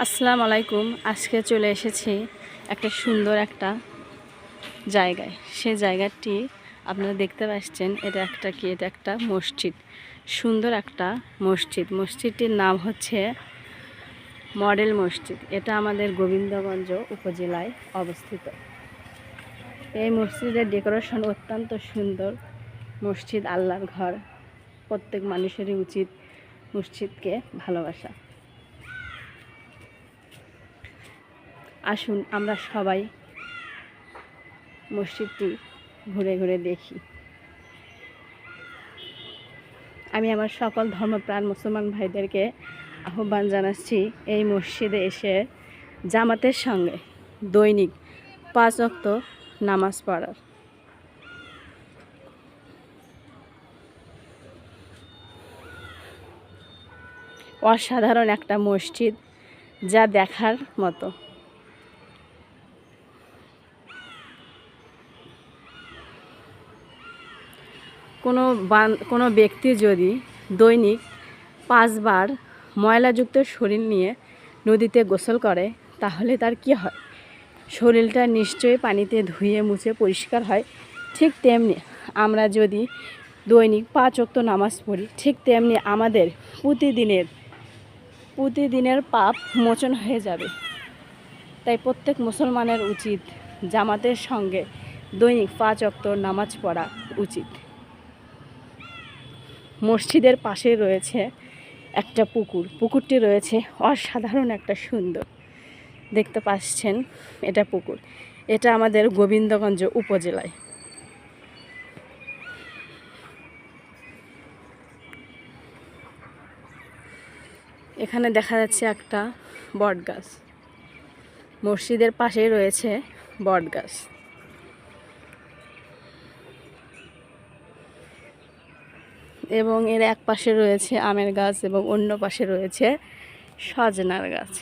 আসসালামু আলাইকুম। আজকে চলে এসেছি একটা সুন্দর একটা জায়গায়। সে জায়গাটি আপনারা দেখতে পাচ্ছেন, এটা একটা কি? এটা একটা মসজিদ। সুন্দর একটা মসজিদ। মসজিদটির নাম হচ্ছে মডেল মসজিদ। এটা আমাদের গোবিন্দগঞ্জ উপজেলায় অবস্থিত। এই মসজিদের ডেকোরেশন অত্যন্ত সুন্দর। মসজিদ আল্লাহর ঘর। প্রত্যেক মানুষেরই উচিত মসজিদকে ভালোবাসা। আসুন আমরা সবাই মসজিদটি ঘুরে ঘুরে দেখি। আমি আমার সকল ধর্মপ্রাণ মুসলমান ভাইদেরকে আহ্বান জানাচ্ছি, এই মসজিদে এসে জামাতের সঙ্গে দৈনিক পাঁচ অক্ত নামাজ পড়ার। অসাধারণ একটা মসজিদ যা দেখার মতো। কোনো কোনো ব্যক্তি যদি দৈনিক পাঁচবার ময়লাযুক্ত শরীর নিয়ে নদীতে গোসল করে, তাহলে তার কি হয়? শরীরটা নিশ্চয়ই পানিতে ধুয়ে মুছে পরিষ্কার হয়, ঠিক তেমনি আমরা যদি দৈনিক পাঁচ অক্ত নামাজ পড়ি, ঠিক তেমনি আমাদের প্রতিদিনের প্রতিদিনের পাপ মোচন হয়ে যাবে। তাই প্রত্যেক মুসলমানের উচিত জামাতের সঙ্গে দৈনিক পাঁচ অক্ত নামাজ পড়া উচিত। মসজিদের পাশে রয়েছে একটা পুকুর। পুকুরটি রয়েছে অসাধারণ একটা সুন্দর। দেখতে পাচ্ছেন, এটা পুকুর। এটা আমাদের গোবিন্দগঞ্জ উপজেলায়। এখানে দেখা যাচ্ছে একটা বট গাছ মসজিদের পাশেই রয়েছে বট এবং এর এক পাশে রয়েছে আমের গাছ এবং অন্য পাশে রয়েছে সজনার গাছ।